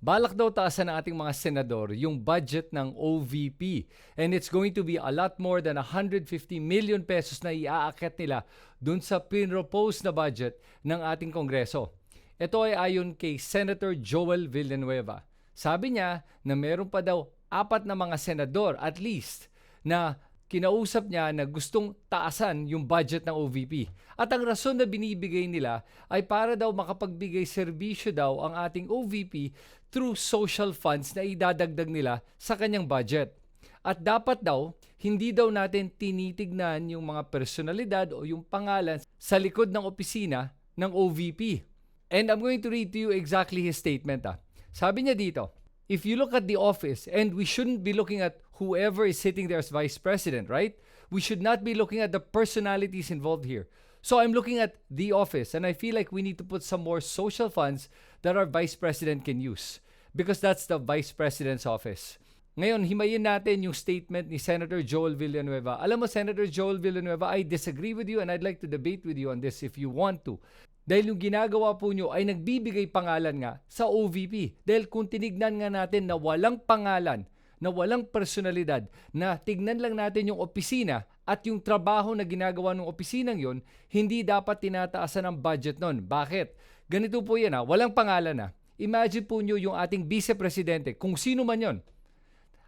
Balak daw taasan ng ating mga senador yung budget ng OVP and it's going to be a lot more than 150 million pesos na iaakit nila dun sa pinropose na budget ng ating Kongreso. Ito ay ayon kay Senator Joel Villanueva. Sabi niya na meron pa daw apat na mga senador at least na kinausap niya na gustong taasan yung budget ng OVP. At ang rason na binibigay nila ay para daw makapagbigay serbisyo daw ang ating OVP through social funds na idadagdag nila sa kanyang budget. At dapat daw, hindi daw natin tinitignan yung mga personalidad o yung pangalan sa likod ng opisina ng OVP. And I'm going to read to you exactly his statement. Ah. Sabi niya dito, if you look at the office, and we shouldn't be looking at whoever is sitting there as vice president, right? We should not be looking at the personalities involved here. So I'm looking at the office, and I feel like we need to put some more social funds that our vice president can use because that's the vice president's office. Ngayon, himayin natin yung statement ni Senator Joel Villanueva. Alam mo, Senator Joel Villanueva, I disagree with you and I'd like to debate with you on this if you want to. Dahil yung ginagawa po nyo ay nagbibigay pangalan nga sa OVP. Dahil kung tinignan nga natin na walang pangalan, na walang personalidad, na tignan lang natin yung opisina at yung trabaho na ginagawa ng opisinang yon, hindi dapat tinataasan ang budget nun. Bakit? Ganito po yan ha, walang pangalan na. Imagine po nyo yung ating vice-presidente, kung sino man yon,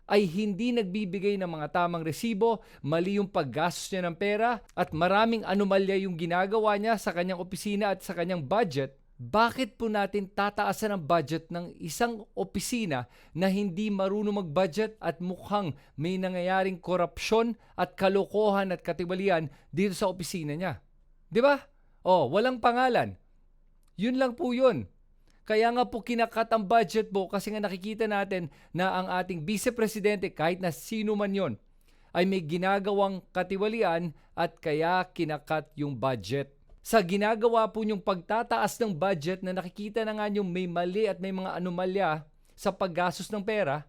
ay hindi nagbibigay ng mga tamang resibo, mali yung paggastos niya ng pera, at maraming anomalya yung ginagawa niya sa kanyang opisina at sa kanyang budget, bakit po natin tataasan ang budget ng isang opisina na hindi marunong mag-budget at mukhang may nangyayaring korupsyon at kalokohan at katiwalian dito sa opisina niya? 'Di ba? Oh, walang pangalan. Yun lang po yun. Kaya nga po kinakat ang budget po kasi nga nakikita natin na ang ating vice-presidente kahit na sino man yon ay may ginagawang katiwalian at kaya kinakat yung budget sa ginagawa po niyong pagtataas ng budget na nakikita na nga niyong may mali at may mga anomalya sa paggastos ng pera,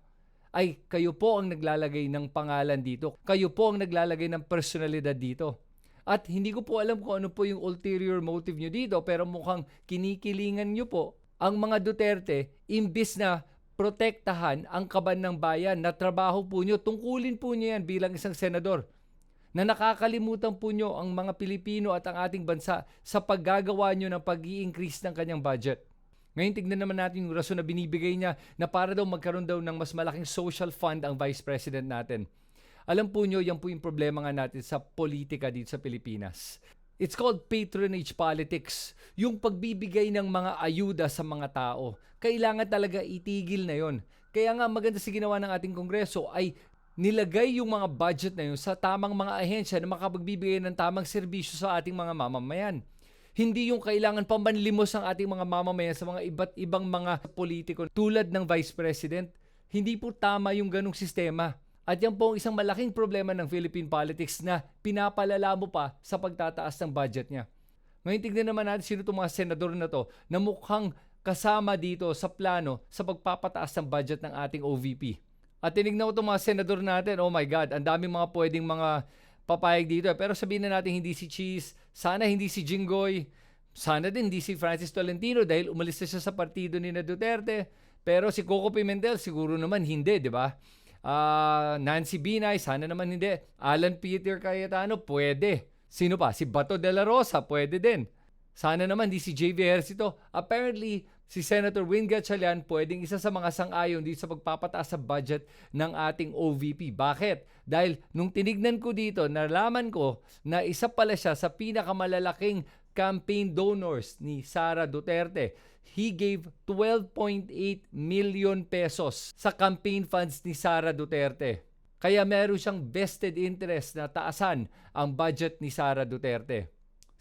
ay kayo po ang naglalagay ng pangalan dito. Kayo po ang naglalagay ng personalidad dito. At hindi ko po alam kung ano po yung ulterior motive nyo dito, pero mukhang kinikilingan nyo po ang mga Duterte imbis na protektahan ang kaban ng bayan na trabaho po nyo. Tungkulin po nyo yan bilang isang senador na nakakalimutan po nyo ang mga Pilipino at ang ating bansa sa paggagawa nyo ng pag increase ng kanyang budget. Ngayon tignan naman natin yung rason na binibigay niya na para daw magkaroon daw ng mas malaking social fund ang Vice President natin. Alam po nyo, yan po yung problema nga natin sa politika dito sa Pilipinas. It's called patronage politics. Yung pagbibigay ng mga ayuda sa mga tao. Kailangan talaga itigil na yon. Kaya nga maganda sa ginawa ng ating Kongreso ay nilagay yung mga budget na yun sa tamang mga ahensya na makapagbibigay ng tamang serbisyo sa ating mga mamamayan. Hindi yung kailangan pambanlimos ang ating mga mamamayan sa mga iba't ibang mga politiko tulad ng Vice President. Hindi po tama yung ganong sistema. At yan po ang isang malaking problema ng Philippine politics na pinapalala mo pa sa pagtataas ng budget niya. Ngayon tignan naman natin sino itong mga senador na to na mukhang kasama dito sa plano sa pagpapataas ng budget ng ating OVP. At tinignan ko itong mga senador natin, oh my God, ang daming mga pwedeng mga papayag dito. Pero sabihin na natin hindi si Cheese, sana hindi si Jinggoy, sana din hindi si Francis Tolentino dahil umalis na siya sa partido ni na Duterte. Pero si Coco Pimentel siguro naman hindi, di ba? Uh, Nancy Binay, sana naman hindi. Alan Peter Cayetano, pwede. Sino pa? Si Bato de la Rosa, pwede din. Sana naman di si JV Ejercito. Apparently, si Senator Win Gatchalian pwedeng isa sa mga sang-ayon dito sa pagpapataas sa budget ng ating OVP. Bakit? Dahil nung tinignan ko dito, nalaman ko na isa pala siya sa pinakamalalaking campaign donors ni Sara Duterte. He gave 12.8 million pesos sa campaign funds ni Sara Duterte. Kaya meron siyang vested interest na taasan ang budget ni Sara Duterte.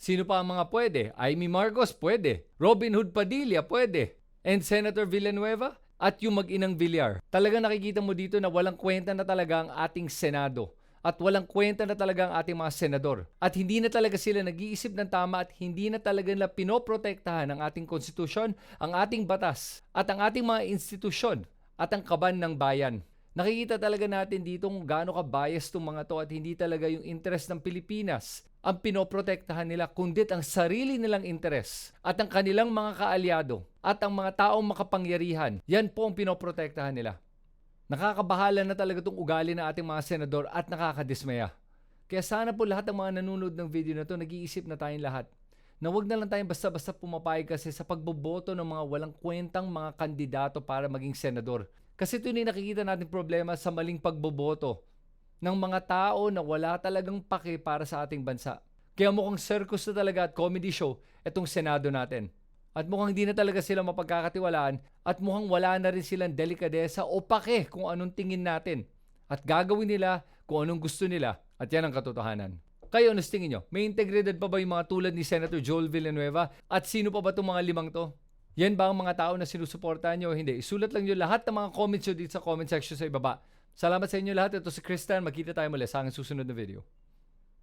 Sino pa ang mga pwede? Amy Marcos, pwede. Robin Hood Padilla, pwede. And Senator Villanueva? At yung mag-inang Villar. Talagang nakikita mo dito na walang kwenta na talaga ang ating Senado. At walang kwenta na talaga ang ating mga senador. At hindi na talaga sila nag-iisip ng tama at hindi na talaga nila pinoprotektahan ang ating konstitusyon, ang ating batas, at ang ating mga institusyon at ang kaban ng bayan. Nakikita talaga natin dito kung gaano ka bias itong mga to at hindi talaga yung interest ng Pilipinas ang pinoprotektahan nila, kundi ang sarili nilang interes at ang kanilang mga kaalyado at ang mga taong makapangyarihan. Yan po ang pinoprotektahan nila. Nakakabahala na talaga itong ugali ng ating mga senador at nakakadismaya. Kaya sana po lahat ng mga nanonood ng video na to nag-iisip na tayong lahat na wag na lang tayong basta-basta pumapayag kasi sa pagboboto ng mga walang kwentang mga kandidato para maging senador. Kasi ito yung nakikita natin problema sa maling pagboboto ng mga tao na wala talagang pake para sa ating bansa. Kaya mukhang circus na talaga at comedy show itong Senado natin. At mukhang hindi na talaga sila mapagkakatiwalaan at mukhang wala na rin silang delikadesa o pake kung anong tingin natin. At gagawin nila kung anong gusto nila at yan ang katotohanan. Kayo, ano tingin nyo? May integridad pa ba yung mga tulad ni Senator Joel Villanueva? At sino pa ba itong mga limang to? Yan ba ang mga tao na sinusuportahan nyo o hindi? Isulat lang nyo lahat ng mga comments nyo dito sa comment section sa ibaba. Salamat sa inyo lahat. Ito si Kristan. Magkita tayo muli sa aking susunod na video.